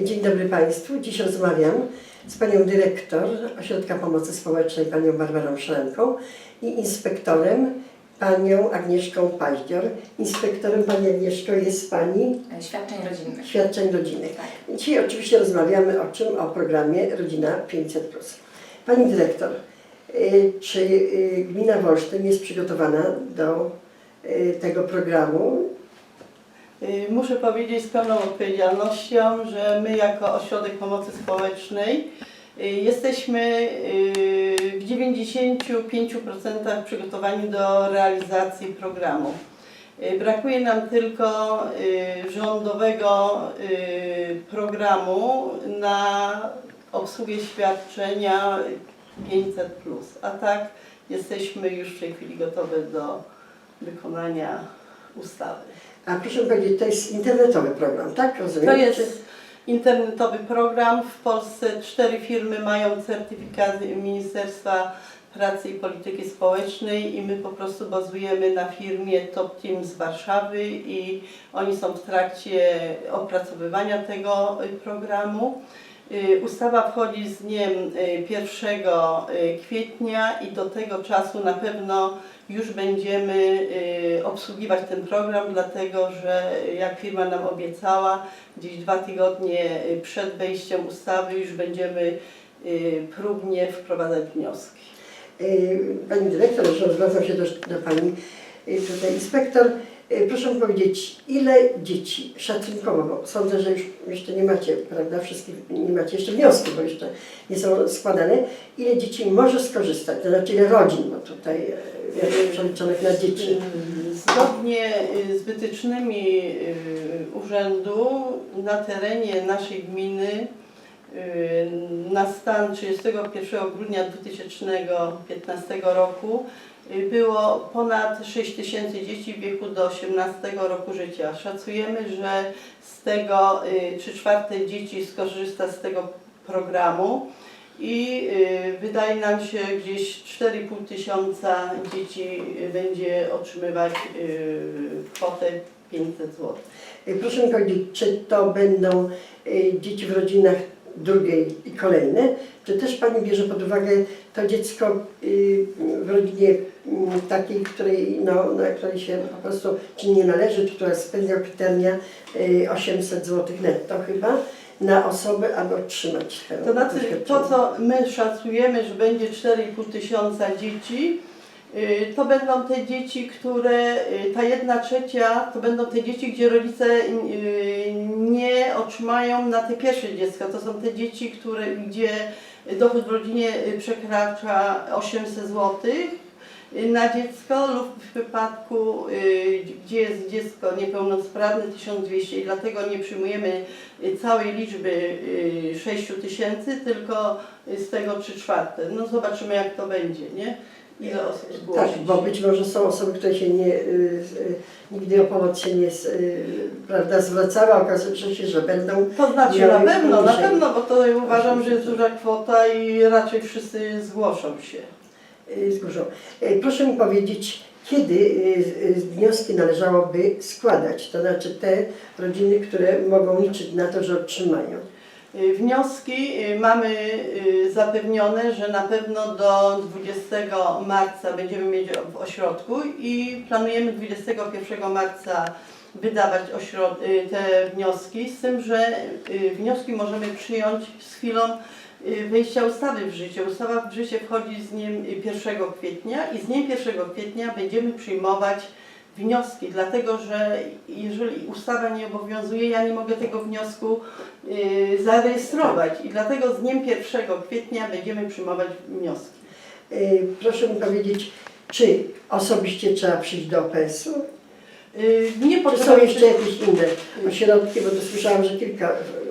Dzień dobry Państwu. Dziś rozmawiam z Panią Dyrektor Ośrodka Pomocy Społecznej, Panią Barbarą Szrenką i inspektorem, Panią Agnieszką Paździor. Inspektorem Pani Agnieszko jest Pani Świadczeń rodzinnych. świadczeń rodzinnych. Tak. Dzisiaj oczywiście rozmawiamy o czym? O programie Rodzina 500+. Pani Dyrektor, y, czy y, Gmina Wolsztyn jest przygotowana do y, tego programu? Y, Muszę powiedzieć z pełną odpowiedzialnością, że my jako Ośrodek Pomocy Społecznej y, jesteśmy y, w 95% przygotowani do realizacji programu. Brakuje nam tylko rządowego programu na obsługę świadczenia 500, a tak jesteśmy już w tej chwili gotowe do wykonania ustawy. A proszę powiedzieć, to jest internetowy program, tak? Rozumiem? To jest internetowy program. W Polsce cztery firmy mają certyfikat Ministerstwa Pracy i Polityki Społecznej i my po prostu bazujemy na firmie Top Team z Warszawy i oni są w trakcie opracowywania tego y, programu. Y, Ustawa wchodzi z dniem y, 1 y, kwietnia i do tego czasu na pewno już będziemy y, obsługiwać ten program, dlatego że jak firma nam obiecała, gdzieś dwa tygodnie y, przed wejściem ustawy już będziemy y, próbnie wprowadzać wnioski. Y, Pani dyrektor, zwracam się też do Pani y, tutaj inspektor. Y, Proszę powiedzieć, ile dzieci szacunkowo, bo sądzę, że już jeszcze nie macie, prawda, wszystkich, nie macie jeszcze wnioski, bo jeszcze nie są składane, ile dzieci może skorzystać, to znaczy ile rodzin, bo tutaj y, jest przeliczonych na dzieci. Y, Zgodnie y, z wytycznymi y, urzędu na terenie naszej gminy y, na stan 31 grudnia 2015 roku było ponad 6 tysięcy dzieci w wieku do 18 roku życia. Szacujemy, że z tego 3 czwarte dzieci skorzysta z tego programu i y, wydaje nam się gdzieś 4,5 tysiąca dzieci y, będzie otrzymywać y, kwotę 500 zł. Y, Proszę mi powiedzieć, czy to będą y, dzieci w rodzinach drugiej i kolejne, czy też Pani bierze pod uwagę to dziecko y, w rodzinie mm, takiej, której, no, na której się po prostu czy nie należy, czy która spełnia kryteria y, 800 zł netto chyba na osobę, aby otrzymać To znaczy to, co my szacujemy, że będzie 4,5 tysiąca dzieci, to będą te dzieci, które, y, ta jedna trzecia, to będą te dzieci, gdzie rodzice y, nie otrzymają na te pierwsze dziecko. To są te dzieci, które, gdzie dochód w rodzinie y, przekracza 800 zł na dziecko lub w wypadku, y, gdzie jest dziecko niepełnosprawne 1200 i dlatego nie przyjmujemy y, całej liczby y, 6 tysięcy, tylko y, z tego 3 czwarte. No zobaczymy jak to będzie, nie? Ile osób zgłosi. Tak, bo być może są osoby, które się nie, y, y, nigdy o pomoc się nie y, prawda, zwracały, a okazuje się, że będą To znaczy na pewno, na pewno, bo to uważam, że jest duża kwota i raczej wszyscy zgłoszą się. y, zgłoszą. Y, Proszę mi powiedzieć, kiedy y, y, wnioski należałoby składać, to znaczy te rodziny, które mogą liczyć na to, że otrzymają. Y, Wnioski y, mamy y, zapewnione, że na pewno do 20 marca będziemy mieć w ośrodku i planujemy 21 marca wydawać te wnioski, z tym, że wnioski możemy przyjąć z chwilą wejścia ustawy w życie. Ustawa w życie wchodzi z dniem y, 1 kwietnia i z dniem 1 kwietnia będziemy przyjmować wnioski, dlatego że jeżeli ustawa nie obowiązuje, ja nie mogę tego wniosku y, zarejestrować i dlatego z dniem 1 kwietnia będziemy przyjmować wnioski. Y, Proszę mi powiedzieć, czy osobiście trzeba przyjść do OPS-u? Y, Nie Czy są jeszcze jakieś inne ośrodki, bo to słyszałam, że kilka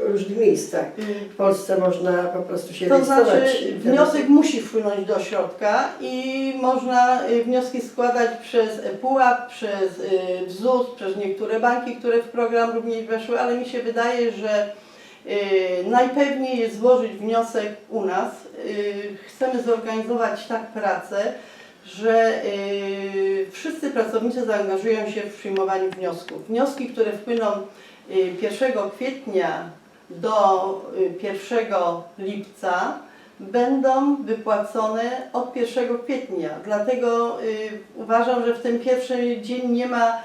w różnych miejscach w Polsce można po prostu się To rejestrować. znaczy wniosek musi wpłynąć do środka i można y, wnioski składać przez ePUAP, przez y, ZUS, przez niektóre banki, które w program również weszły, ale mi się wydaje, że y, najpewniej jest złożyć wniosek u nas. Y, Chcemy zorganizować tak pracę, że y, wszyscy pracownicy zaangażują się w przyjmowanie wniosków. Wnioski, które wpłyną y, 1 kwietnia do y, 1 lipca będą wypłacone od 1 kwietnia. Dlatego y, uważam, że w ten pierwszy dzień nie ma y,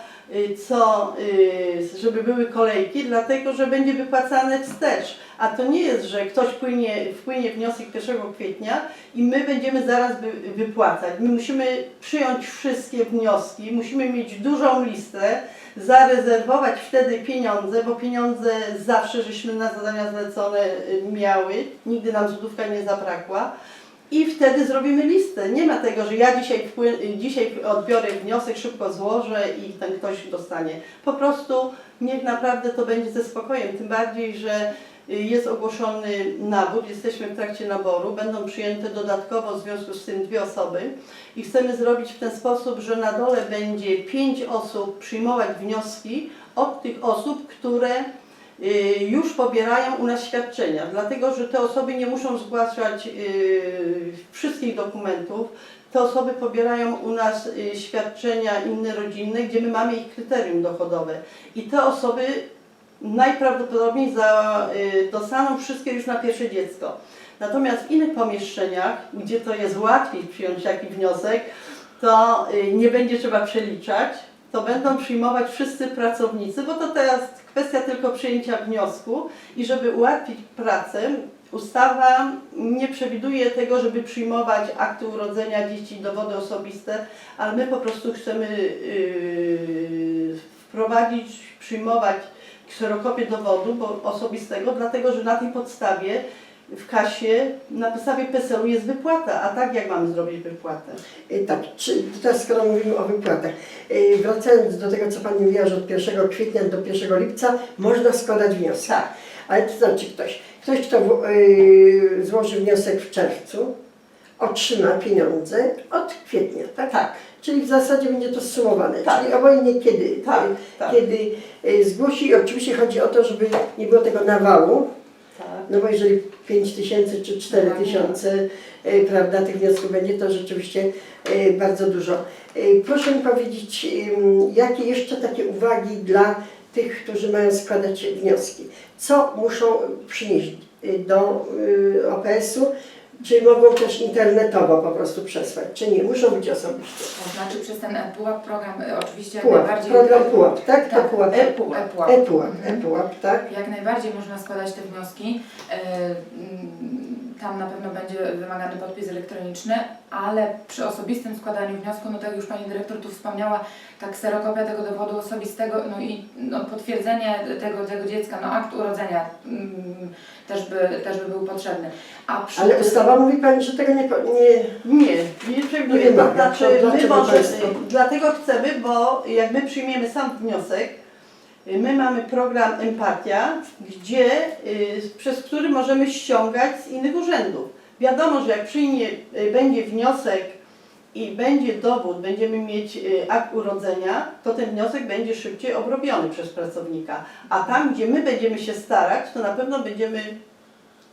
co, y, żeby były kolejki, dlatego że będzie wypłacane wstecz. A to nie jest, że ktoś płynie, wpłynie wniosek 1 kwietnia i my będziemy zaraz wy, wypłacać. My musimy przyjąć wszystkie wnioski, musimy mieć dużą listę, zarezerwować wtedy pieniądze, bo pieniądze zawsze żeśmy na zadania zlecone y, miały, nigdy nam złotówka nie zabrakła. I wtedy zrobimy listę. Nie ma tego, że ja dzisiaj, dzisiaj odbiorę wniosek, szybko złożę i ten ktoś dostanie. Po prostu niech naprawdę to będzie ze spokojem. Tym bardziej, że y, jest ogłoszony nabór, jesteśmy w trakcie naboru, będą przyjęte dodatkowo w związku z tym dwie osoby i chcemy zrobić w ten sposób, że na dole będzie pięć osób przyjmować wnioski od tych osób, które już pobierają u nas świadczenia, dlatego że te osoby nie muszą zgłaszać y, wszystkich dokumentów. Te osoby pobierają u nas y, świadczenia inne rodzinne, gdzie my mamy ich kryterium dochodowe. I te osoby najprawdopodobniej za, y, dostaną wszystkie już na pierwsze dziecko. Natomiast w innych pomieszczeniach, gdzie to jest łatwiej przyjąć taki wniosek, to y, nie będzie trzeba przeliczać, to będą przyjmować wszyscy pracownicy, bo to teraz kwestia tylko przyjęcia wniosku i żeby ułatwić pracę, ustawa nie przewiduje tego, żeby przyjmować akty urodzenia dzieci, dowody osobiste, ale my po prostu chcemy yy, wprowadzić, przyjmować kserokopię dowodu osobistego, dlatego że na tej podstawie w kasie na podstawie PESEL-u jest wypłata, a tak jak mamy zrobić wypłatę? Y, Tak, czy, teraz skoro mówimy o wypłatach, y, wracając do tego, co Pani mówiła, że od 1 kwietnia do 1 lipca można składać wniosek. Tak. Ale to znaczy ktoś, ktoś kto w- y, złoży wniosek w czerwcu, otrzyma pieniądze od kwietnia, tak? Tak, Czyli w zasadzie będzie to sumowane, Tak. czyli obojętnie kiedy, tak, tak. kiedy y, zgłosi. Oczywiście chodzi o to, żeby nie było tego nawału. No bo jeżeli 5 tysięcy czy 4 tysiące, y, prawda, tych wniosków będzie, to rzeczywiście y, bardzo dużo. Y, Proszę mi powiedzieć, jakie jeszcze takie uwagi dla tych, którzy mają składać wnioski? Co muszą przynieść do OPS-u? Czy mogą też internetowo po prostu przesłać, czy nie? Muszą być osobiście. To znaczy przez ten e-pułap program y, oczywiście jak Pułap, najbardziej... program pułap, tak? To Tak, pułap. E-pułap. E-pułap, Mhm. tak? Jak najbardziej można składać te wnioski. E, mm, Tam na pewno będzie wymagany podpis elektroniczny, ale przy osobistym składaniu wniosku, no tak jak już Pani Dyrektor tu wspomniała, ta kserokopia tego dowodu osobistego, no i no, potwierdzenie tego, tego dziecka, no akt urodzenia mm, też, by, też by był potrzebny. A przy Ale ustawa mówi Pani, że tego nie... po- nie Nie, nie przewiduje. Nie To wymaga. znaczy, my dlaczego możemy, dlatego chcemy, bo jak my przyjmiemy sam wniosek, my mamy program Empatia, gdzie, y, przez który możemy ściągać z innych urzędów. Wiadomo, że jak przyjmie, y, będzie wniosek i będzie dowód, będziemy mieć y, akt urodzenia, to ten wniosek będzie szybciej obrobiony przez pracownika. A tam, gdzie my będziemy się starać, to na pewno będziemy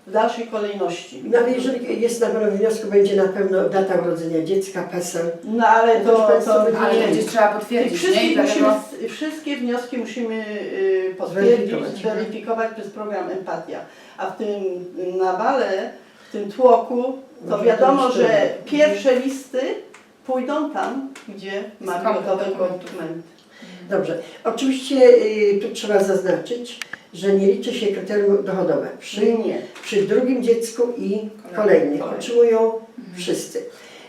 w dalszej kolejności. No ale jeżeli jest na pewno wniosku, będzie na pewno data urodzenia dziecka, PESEL. No ale to, Proszę Państwa, to będzie- ale nie. to gdzieś trzeba Tych potwierdzić, nie? I wszystkich dlatego... musimy, wszystkie wnioski musimy y, potwierdzić, Zweryfikować. zweryfikować przez program Empatia. A w tym nawale, w tym tłoku, to Może wiadomo, to że pierwsze listy pójdą tam, gdzie mamy komplet gotowe dokumenty. Dobrze. Oczywiście y, tu trzeba zaznaczyć, że nie liczy się kryterium dochodowe. Przy, Nie. przy drugim dziecku i Kolejnym. kolejnych Kolejny. otrzymują Mhm. wszyscy.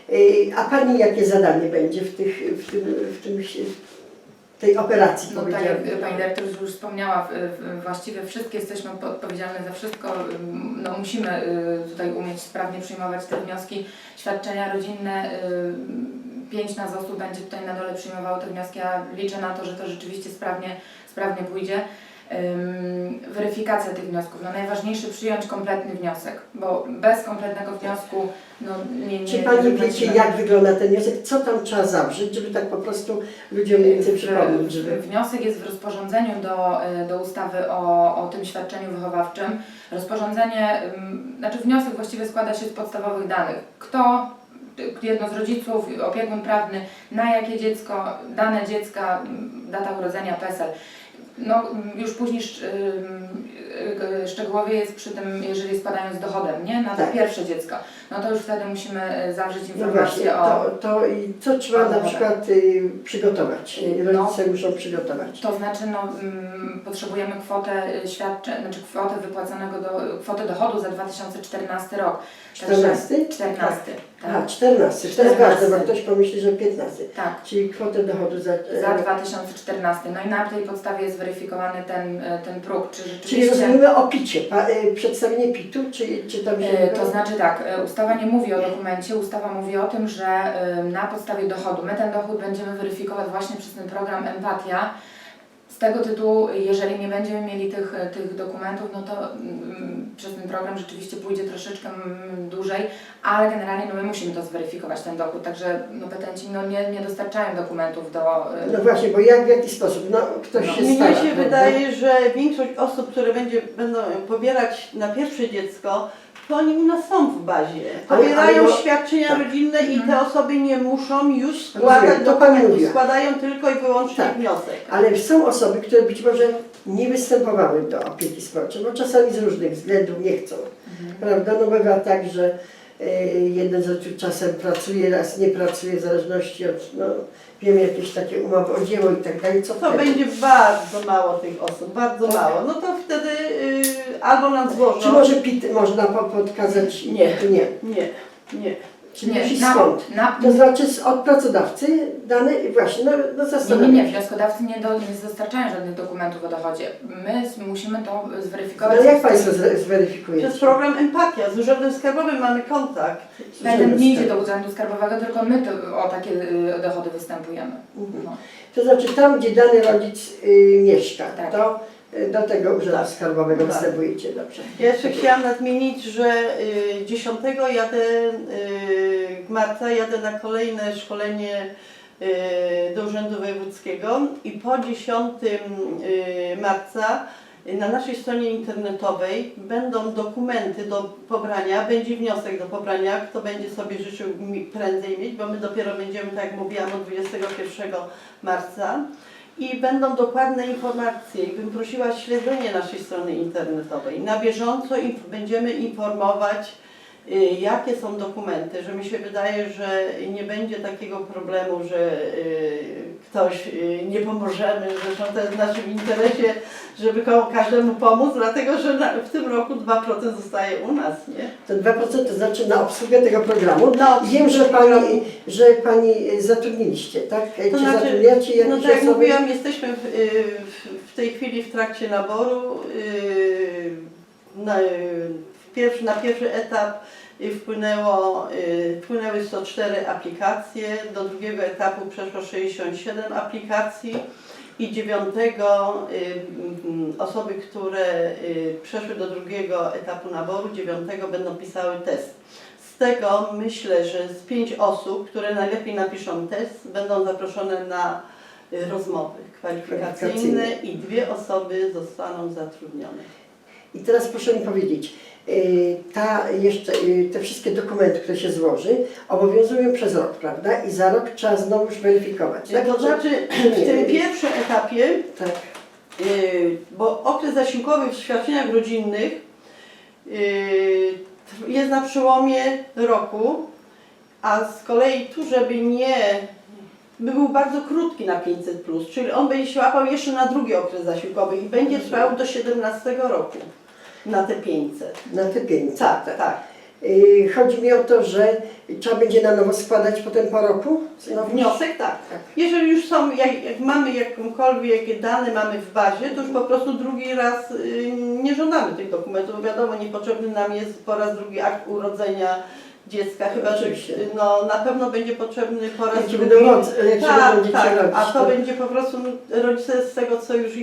Y, A Pani jakie zadanie będzie w, tych, w, tym, w, tym, w tej operacji, No tak powiedziałabym? jak Pani Dyrektor już wspomniała, w- w- właściwie wszystkie jesteśmy odpowiedzialne za wszystko. Ym, No, musimy y, tutaj umieć sprawnie przyjmować te wnioski. Świadczenia rodzinne, pięć nas osób będzie tutaj na dole przyjmowało te wnioski. Ja liczę na to, że to rzeczywiście sprawnie, sprawnie pójdzie. Weryfikacja tych wniosków. No najważniejsze przyjąć kompletny wniosek, bo bez kompletnego wniosku no, nie, nie Czy Pani nie wiecie, jak wygląda ten wniosek? Co tam trzeba zawrzeć, żeby tak po prostu ludziom mniej więcej przypomnieć, żeby... Wniosek jest w rozporządzeniu do, y, do ustawy o, o tym świadczeniu wychowawczym. Rozporządzenie, znaczy wniosek właściwie składa się z podstawowych danych. Kto, jedno z rodziców, opiekun prawny, na jakie dziecko, dane dziecka, ym, data urodzenia, PESEL. No, ym, już później ym, y, szczegółowie jest przy tym, jeżeli spadają z dochodem, nie? Na to Tak. pierwsze dziecko. No to już wtedy musimy e, zawrzeć No właśnie, informację o... to, to i co trzeba na przykład y, przygotować? No. Rodzice muszą przygotować. To znaczy, no, mm, potrzebujemy kwotę y, świadczeń, znaczy kwotę wypłaconego do, kwotę dochodu za 2014 rok. Także- 14? 14, Aha, tak. 14. To jest 14. ważne, bo ktoś pomyśli, że 15. Tak. Czyli kwotę dochodu za... Za e, 2014. No i na tej podstawie jest weryfikowany ten, e, ten próg, czy Czyli rzeczywiście... rozumiemy o picie, pa, y, przedstawienie pitu, czy, czy tam się... E, To znaczy tak, e, ustawa nie mówi o dokumencie, ustawa mówi o tym, że e, na podstawie dochodu, my ten dochód będziemy weryfikować właśnie przez ten program Empatia. Z tego tytułu, jeżeli nie będziemy mieli tych, e, tych dokumentów, no to mm, przez ten program rzeczywiście pójdzie troszeczkę mm, dłużej, ale generalnie no my musimy to zweryfikować, ten dochód, także no petenci no nie, nie dostarczają dokumentów do... e, No właśnie, bo jak, w jaki sposób? No ktoś No. się Mnie stara. się prawda? wydaje, że większość osób, które będzie, będą pobierać na pierwsze dziecko, to oni u nas są w bazie. Ale- Pobierają ale no- świadczenia tak. rodzinne i te Mhm. osoby nie muszą już Rozumiem, składać to pani dokumentów, mówiła. składają tylko i wyłącznie Tak. wniosek. Ale są osoby, które być może nie występowały do opieki społecznej, bo czasami z różnych względów nie chcą. Mhm. Prawda? No bywa tak, że e, jeden z rodziców czasem pracuje, raz nie pracuje, w zależności od, no wiem, jakieś takie umowy o dzieło i tak dalej. Co To wtedy? będzie bardzo mało tych osób, bardzo Tak. mało. No to wtedy y, albo nam Czy złożą. może PIT można po- podkazać? Nie. Nie. Nie, nie. Czyli Nie, musi na- skąd? Na, To znaczy z- od pracodawcy dane właśnie, no, no Nie, zastanawiam nie, nie, się. wnioskodawcy nie, do, nie dostarczają żadnych dokumentów o dochodzie. My s- musimy to zweryfikować. No jak Państwo zre- zweryfikujecie? Przez program Empatia z Urzędem Skarbowym mamy kontakt. Petent nie idzie do Urzędu Skarbowego, tylko my to, o takie y, dochody występujemy. Mhm. No. To znaczy tam, gdzie dany rodzic y, mieszka, Tak. to do tego Urzędu. Skarbowego Tak. występujecie, dobrze. Ja jeszcze chciałam nadmienić, że y, 10 jadę, y, marca jadę na kolejne szkolenie y, do Urzędu Wojewódzkiego i po 10 y, marca y, na naszej stronie internetowej będą dokumenty do pobrania, będzie wniosek do pobrania, kto będzie sobie życzył mi prędzej mieć, bo my dopiero będziemy, tak jak mówiłam, od 21 marca i będą dokładne informacje i bym prosiła śledzenie naszej strony internetowej. Na bieżąco będziemy informować, y, jakie są dokumenty, że mi się wydaje, że nie będzie takiego problemu, że y, ktoś y, nie pomożemy, zresztą to jest w naszym interesie, żeby każdemu pomóc, dlatego że na, w tym roku 2% zostaje u nas, nie? To 2% to znaczy na obsługę tego programu. No, Wiem, że Pani, że pani zatrudniliście, tak? To Czy znaczy, zatrudniacie jakieś No tak jak osoby? mówiłam, jesteśmy w, y, w, w tej chwili w trakcie naboru. y, Na, y, w pierwszy, na pierwszy etap y, wpłynęło, y, wpłynęły 104 aplikacje, do drugiego etapu przeszło 67 aplikacji i dziewiątego y, mm, osoby, które y, przeszły do drugiego etapu naboru, dziewiątego będą pisały test. Z tego myślę, że z pięć osób, które najlepiej napiszą test, będą zaproszone na rozmowy kwalifikacyjne i dwie osoby zostaną zatrudnione. I teraz proszę mi powiedzieć, ta jeszcze, y, te wszystkie dokumenty, które się złoży, obowiązują przez rok, prawda? I za rok trzeba znowuż weryfikować. Tak? To znaczy w tym pierwszym etapie, Tak. y, bo okres zasiłkowy w świadczeniach rodzinnych y, jest na przełomie roku, a z kolei tu, żeby nie by był bardzo krótki na 500, czyli on będzie się łapał jeszcze na drugi okres zasiłkowy i będzie trwał do 17 roku na te 500. Na te pieniądze. Tak, tak. Y, Chodzi mi o to, że trzeba będzie na nowo składać potem po roku? Znowu? Wniosek tak. Tak. Jeżeli już są, jak, jak mamy jakąkolwiek dane mamy w bazie, to już po prostu drugi raz y, nie żądamy tych dokumentów. Wiadomo, niepotrzebny nam jest po raz drugi akt urodzenia dziecka, chyba że no, na pewno będzie potrzebny po raz drugi. będą się tak, tak, rodzić, a to to- będzie po prostu rodzice z tego co już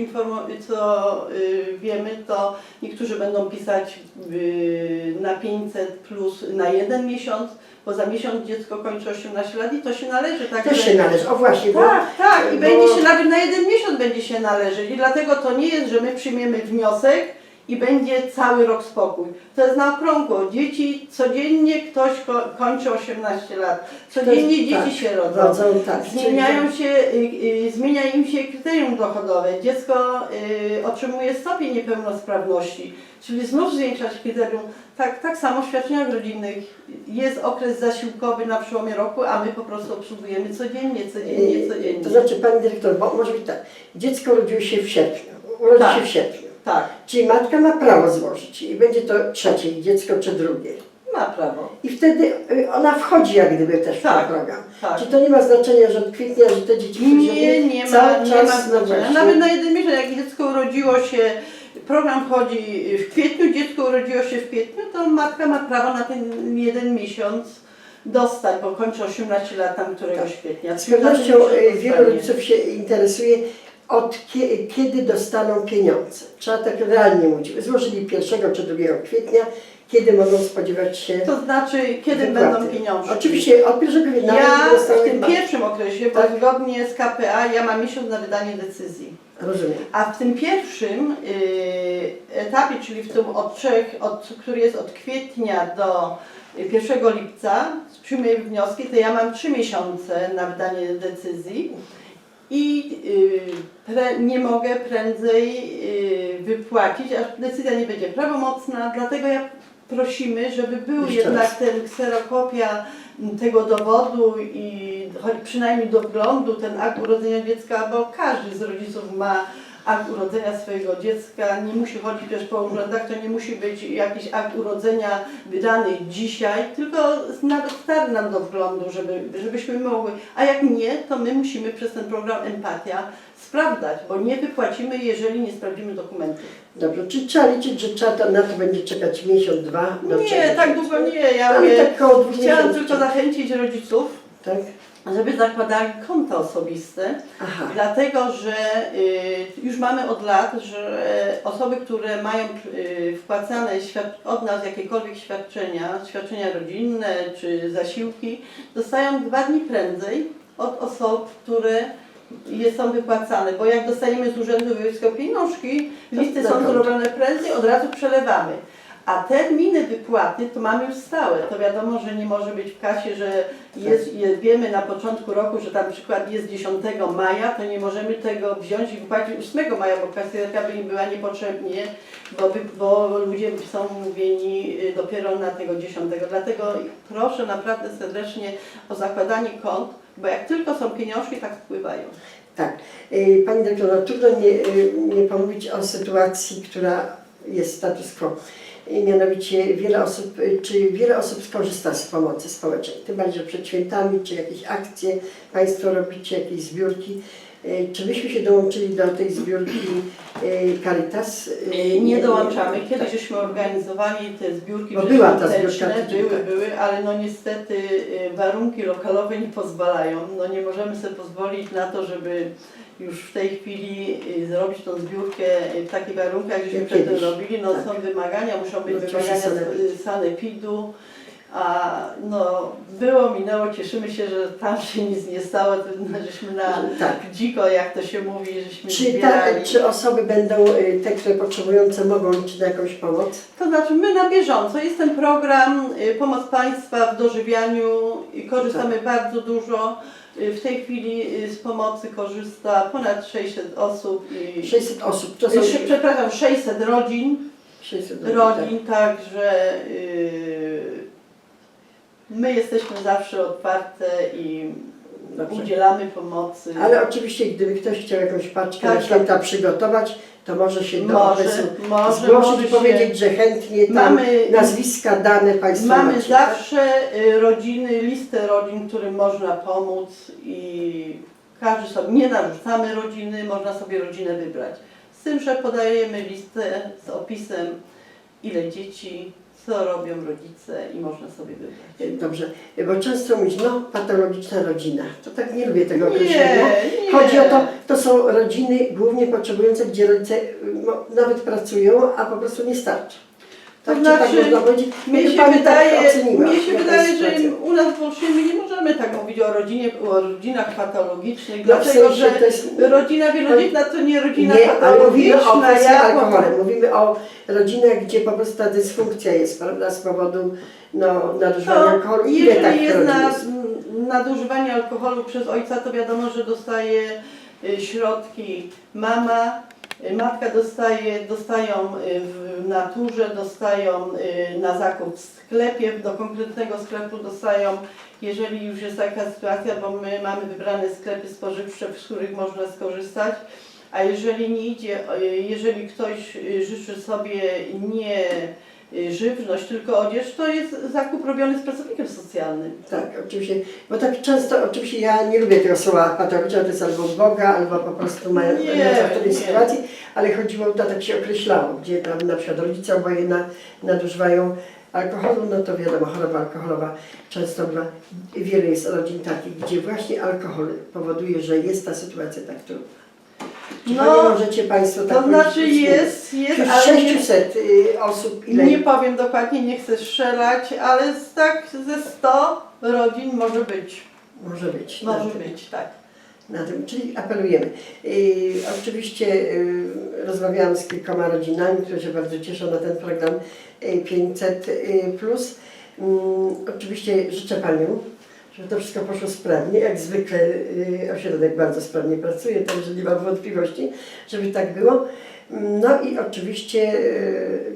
co y, wiemy, to niektórzy będą pisać y, na 500 plus na jeden miesiąc, bo za miesiąc dziecko kończy 18 lat i to się należy. Tak, Też się należy. O właśnie, bo tak, tak. I bo- będzie się nawet na jeden miesiąc będzie się należeć. I dlatego to nie jest, że my przyjmiemy wniosek i będzie cały rok spokój. To jest na okrągło. Dzieci codziennie ktoś ko kończy 18 lat. Codziennie dzieci tak, się rodzą. rodzą, tak. Zmieniają się, y, y, zmienia im się kryterium dochodowe. Dziecko y, otrzymuje stopień niepełnosprawności, czyli znów zwiększa się kryterium. Tak, tak samo w świadczeniach rodzinnych jest okres zasiłkowy na przełomie roku, a my po prostu obsługujemy codziennie, codziennie, Yy, codziennie. To znaczy, Pani Dyrektor, bo może być tak, dziecko urodziło się w sierpniu, urodzi Tak. się w sierpniu, tak, czyli matka ma prawo złożyć i będzie to trzecie dziecko czy drugie. ma prawo. I wtedy y, ona wchodzi jak gdyby też w Tak, ten program. tak. Czy to nie ma znaczenia, że od kwietnia, że te dzieci Nie, nie ma, cały nie czas, ma no znaczenia. właśnie. Nawet na jeden miesiąc, jak dziecko urodziło się, program chodzi w kwietniu, dziecko urodziło się w kwietniu, to matka ma prawo na ten jeden miesiąc dostać, bo kończy 18 lat tam któregoś kwietnia. Z pewnością y, wielu rodziców się interesuje, od kie, kiedy dostaną pieniądze. Trzeba tak realnie mówić. Złożyli 1 czy 2 kwietnia, kiedy mogą spodziewać się To znaczy, kiedy wypłaty. będą pieniądze? Oczywiście od 1 kwietnia Ja w tym bank. pierwszym okresie, bo Tak. zgodnie z KPA, ja mam miesiąc na wydanie decyzji. Rozumiem. A w tym pierwszym y, etapie, czyli w tym od trzech, od, który jest od kwietnia do 1 lipca, przyjmujemy wnioski, to ja mam trzy miesiące na wydanie decyzji i y, pre, nie mogę prędzej y, wypłacić, aż decyzja nie będzie prawomocna, dlatego ja prosimy, żeby był Jeszcze jednak raz. ten kserokopia tego dowodu i choć przynajmniej do wglądu ten akt urodzenia dziecka, bo każdy z rodziców ma akt urodzenia swojego dziecka, nie musi chodzić też po urzędach, to nie musi być jakiś akt urodzenia wydany dzisiaj, tylko nawet stary nam do wglądu, żeby, żebyśmy mogły, a jak nie, to my musimy przez ten program Empatia sprawdzać, bo nie wypłacimy, jeżeli nie sprawdzimy dokumentów. Dobrze, czy trzeba liczyć, że trzeba to, na to będzie czekać miesiąc, dwa? do Nie, tak długo nie, ja Ale mówię, tak chciałam tylko zachęcić rodziców, Tak? Żeby zakładali konta osobiste, Aha. dlatego że y, już mamy od lat, że osoby, które mają y, wpłacane świad- od nas jakiekolwiek świadczenia, świadczenia rodzinne czy zasiłki, dostają dwa dni prędzej od osób, które jest, są wypłacane, bo jak dostaniemy z Urzędu Wojewódzkiego pieniążki, listy są zrobione prędzej, od razu przelewamy. A terminy wypłaty to mamy już stałe. To wiadomo, że nie może być w kasie, że jest, je, wiemy na początku roku, że tam przykład jest 10 maja, to nie możemy tego wziąć i wypłacić 8 maja, bo kasjerka by im była niepotrzebnie, bo, wy, bo ludzie są mówieni y, dopiero na tego 10. Dlatego proszę naprawdę serdecznie o zakładanie kont, bo jak tylko są pieniążki, tak wpływają. Tak. Y, Pani dyrektor, no trudno nie, y, nie pomówić o sytuacji, która jest status quo. Mianowicie wiele osób, czy wiele osób skorzysta z pomocy społecznej, tym bardziej, że przed świętami, czy jakieś akcje Państwo robicie, jakieś zbiórki. Y, Czy byśmy się dołączyli do tej zbiórki y, Caritas? Y, Nie dołączamy. Kiedyś żeśmy organizowali te zbiórki Bo była ta zbiórka były, tak. były, ale no niestety warunki lokalowe nie pozwalają. No nie możemy sobie pozwolić na to, żeby już w tej chwili y, zrobić tą zbiórkę y, w takich warunkach, żeśmy przedtem kiedyś. robili. No Tak. są wymagania, muszą być No, wymagania sanepidu. z- sanepidu. A no było, minęło, cieszymy się, że tam się nic nie stało, to żeśmy na Tak. dziko, jak to się mówi, żeśmy Czy, ta, zbierali. czy osoby będą, y, te, które potrzebujące, mogą liczyć na jakąś pomoc? To znaczy my na bieżąco. Jest ten program y, Pomoc Państwa w dożywianiu i korzystamy Tak. bardzo dużo. Y, W tej chwili y, z pomocy korzysta ponad 600 osób. I, 600 osób, to są... y, przepraszam, 600 rodzin. 600 osób, rodzin, także y, my jesteśmy zawsze otwarte i Dobrze. udzielamy pomocy. Ale oczywiście, gdyby ktoś chciał jakąś paczkę Tak, na święta przygotować, to może się do może, adresu może, zgłosić może i się- powiedzieć, że chętnie tam Mamy- nazwiska, dane Państwo Mamy macie. zawsze y, rodziny, listę rodzin, którym można pomóc i każdy sobie, nie narzucamy rodziny, można sobie rodzinę wybrać. Z tym, że podajemy listę z opisem, ile dzieci, co robią rodzice i można sobie wybrać. tak? Dobrze, bo często mówić, no patologiczna rodzina. To tak nie lubię tego określenia. nie. Chodzi o to, to są rodziny głównie potrzebujące, gdzie rodzice no, nawet pracują, a po prostu nie starczy. Tak, To czy tak znaczy, można powiedzieć? Mnie Jakby się pani wydaje, tak oceniła, mnie się jaka wydaje jest że sytuacja? u nas w Olsztynie nie możemy tak mówić o rodzinie, o rodzinach patologicznych, No, w dlatego sensie że to jest- rodzina wielodzietna to nie rodzina Nie, ale mówimy o patologiczna. kwestii ja alkoholem. Mówimy o rodzinach, gdzie po prostu ta dysfunkcja jest, prawda, z powodu no, nadużywania To alkoholu. Ile jeżeli takich jest rodzin na, jest? nadużywanie alkoholu przez ojca, to wiadomo, że dostaje y, środki mama, matka dostaje, dostają y, w naturze, dostają y, na zakup w sklepie, do konkretnego sklepu dostają, jeżeli już jest taka sytuacja, bo my mamy wybrane sklepy spożywcze, z których można skorzystać, a jeżeli nie idzie, y, jeżeli ktoś y, życzy sobie nie y, żywność, tylko odzież, to jest zakup robiony z pracownikiem socjalnym. Tak, oczywiście. Bo tak często, oczywiście ja nie lubię tego słowa patologiczna, to jest albo Boga, albo po prostu mająca w tej sytuacji, ale chodziło, to tak się określało, gdzie tam na przykład rodzice oboje na, nadużywają alkoholu, no to wiadomo, choroba alkoholowa często bywa. Wiele jest rodzin takich, gdzie właśnie alkohol powoduje, że jest ta sytuacja tak trudna. Czy No, możecie Państwo tak To znaczy powiedzieć? jest, jest, Wśród ale nie, 600 y, osób ile? nie powiem dokładnie, nie chcę strzelać, ale z tak ze 100 rodzin może być. Może być. na Może tym. być, tak. na tym, czyli apelujemy. Yy, oczywiście yy, rozmawiałam z kilkoma rodzinami, które się bardzo cieszą na ten program yy, 500 yy, plus. Mm, oczywiście życzę Panią, żeby to wszystko poszło sprawnie. Jak zwykle yy, ośrodek bardzo sprawnie pracuje, także nie mam wątpliwości, żeby tak było. No i oczywiście yy,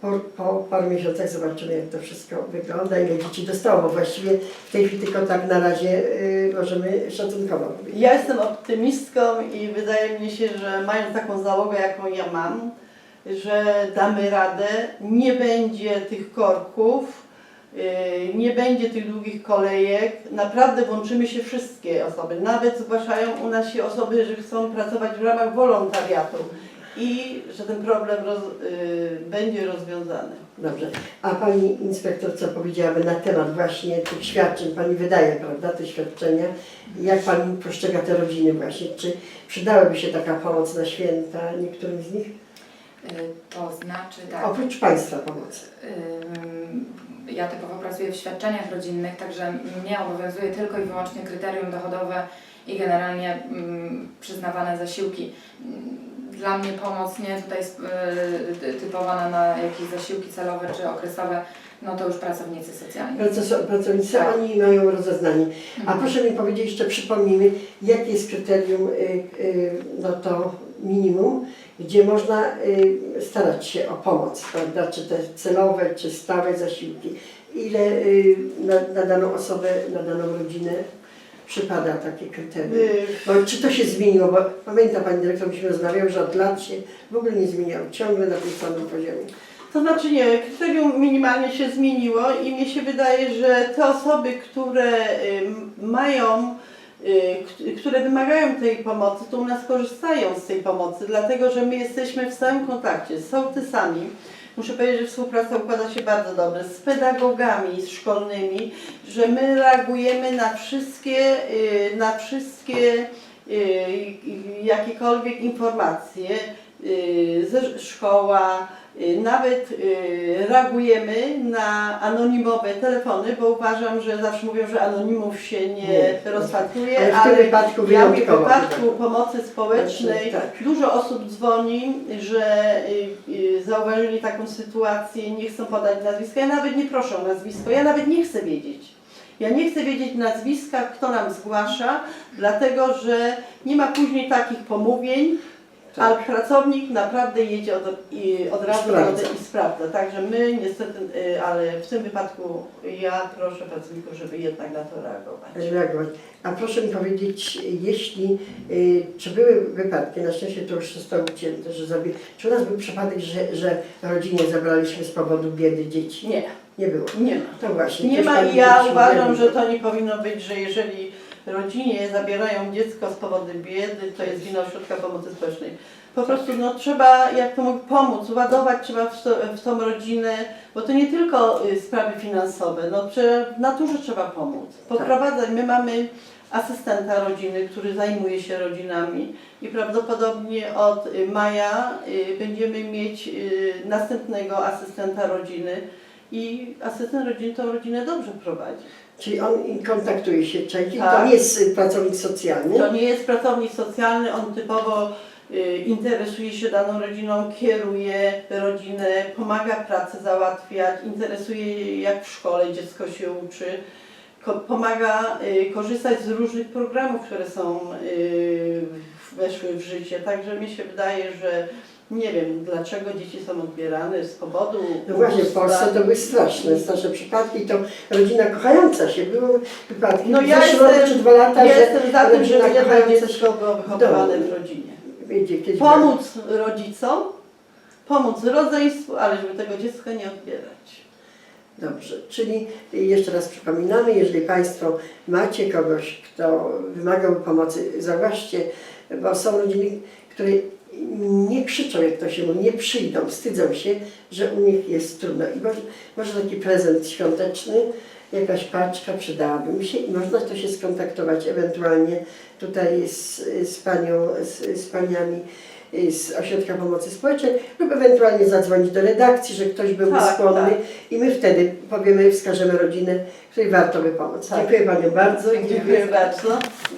po, po paru miesiącach zobaczymy, jak to wszystko wygląda, ile dzieci dostało, bo właściwie w tej chwili tylko tak na razie yy, możemy szacunkowo mówić. Ja jestem optymistką i wydaje mi się, że mając taką załogę, jaką ja mam, że damy radę, nie będzie tych korków, nie będzie tych długich kolejek. Naprawdę włączymy się wszystkie osoby. Nawet zgłaszają u nas się osoby, że chcą pracować w ramach wolontariatu i że ten problem roz, yy, będzie rozwiązany. Dobrze. A Pani Inspektor, co powiedziałaby na temat właśnie tych świadczeń? Pani wydaje, prawda, te świadczenia. Jak Pani postrzega te rodziny właśnie? Czy przydałaby się taka pomoc na święta niektórym z nich? Y, To znaczy tak. Oprócz Państwa pomocy. Ym, Ja typowo pracuję w świadczeniach rodzinnych, także mnie obowiązuje tylko i wyłącznie kryterium dochodowe i generalnie ym, przyznawane zasiłki. Dla mnie pomoc nie tutaj y, typowana na jakieś zasiłki celowe czy okresowe, no to już pracownicy socjalni. Praco- Pracownicy, Tak. oni mają rozeznanie. A Mhm. proszę mi powiedzieć, jeszcze przypomnijmy, jakie jest kryterium, y, y, no to minimum, gdzie można y, starać się o pomoc, prawda? Czy te celowe, czy stałe zasiłki. Ile y, na, na daną osobę, na daną rodzinę przypada takie kryterium? Bo czy to się zmieniło? Bo pamięta Pani Dyrektor, myśmy rozmawiały, że od lat się w ogóle nie zmieniało, ciągle na tym samym poziomie. To znaczy nie, kryterium minimalnie się zmieniło i mi się wydaje, że te osoby, które mają, y, które wymagają tej pomocy, to u nas korzystają z tej pomocy, dlatego że my jesteśmy w stałym kontakcie z sołtysami. Muszę powiedzieć, że współpraca układa się bardzo dobrze z pedagogami szkolnymi, że my reagujemy na wszystkie, y, na wszystkie y, jakiekolwiek informacje y, ze szkoła, y, nawet y, reagujemy na anonimowe telefony, bo uważam, że zawsze mówią, że anonimów się nie, Nie. rozpatruje, Ale w ale wypadku ja w wyjątkowo. wypadku pomocy społecznej Tak. dużo osób dzwoni, że y, y, zauważyli taką sytuację, nie chcą podać nazwiska. Ja nawet nie proszę o nazwisko, ja nawet nie chcę wiedzieć. Ja nie chcę wiedzieć nazwiska, kto nam zgłasza, dlatego że nie ma później takich pomówień, Tak. a pracownik naprawdę jedzie od, i od razu Sprawdza. i sprawdza. Także my niestety, y, ale w tym wypadku ja proszę pracowników, żeby jednak na to reagować. reagować. A proszę mi powiedzieć, jeśli, y, czy były wypadki, na szczęście to już zostało ucięte, że zabi- czy u nas był przypadek, że, że rodzinie zabraliśmy z powodu biedy dzieci? Nie, Nie było. nie ma. To właśnie. Nie też ma pani i ja uważam, że to nie powinno być, że jeżeli rodzinie zabierają dziecko z powodu biedy, to jest wina ośrodka pomocy społecznej. Po prostu no, trzeba, jak to mówię, pomóc, ładować trzeba w, to, w tą rodzinę, bo to nie tylko y, sprawy finansowe, no, w naturze trzeba pomóc. Poprowadzać, my mamy asystenta rodziny, który zajmuje się rodzinami i prawdopodobnie od y, maja y, będziemy mieć y, następnego asystenta rodziny i asystent rodziny tą rodzinę dobrze prowadzi. Czyli on kontaktuje się Tak. to nie jest y, pracownik socjalny. To nie jest pracownik socjalny, on typowo y, interesuje się daną rodziną, kieruje rodzinę, pomaga pracę załatwiać, interesuje jak w szkole dziecko się uczy, ko- pomaga y, korzystać z różnych programów, które są y, weszły w życie. Także mi się wydaje, że nie wiem dlaczego dzieci są odbierane z powodu No właśnie, w. Polsce to były straszne, straszne przypadki. To rodzina kochająca się, były wypadki. No ja jestem- czy dwa lata, Jestem za tym, żeby kochająca się dziecko było wychowywane w rodzinie. Wiecie, pomóc rodzicom, pomóc rodzeństwu, ale żeby tego dziecka nie odbierać. Dobrze, czyli jeszcze raz przypominamy, jeżeli Państwo macie kogoś, kto wymagałby pomocy, zauważcie, bo są rodziny, które nie krzyczą, jak to się mówi, nie przyjdą, wstydzą się, że u nich jest trudno. I może, może taki prezent świąteczny, jakaś paczka przydałaby mi się i można to się skontaktować ewentualnie tutaj z, z panią, z, z paniami z Ośrodka Pomocy Społecznej lub ewentualnie zadzwonić do redakcji, że ktoś byłby Tak, skłonny tak. i my wtedy powiemy, wskażemy rodzinę, której warto by pomóc. Tak. Dziękuję Panią bardzo. Dziękuję bardzo.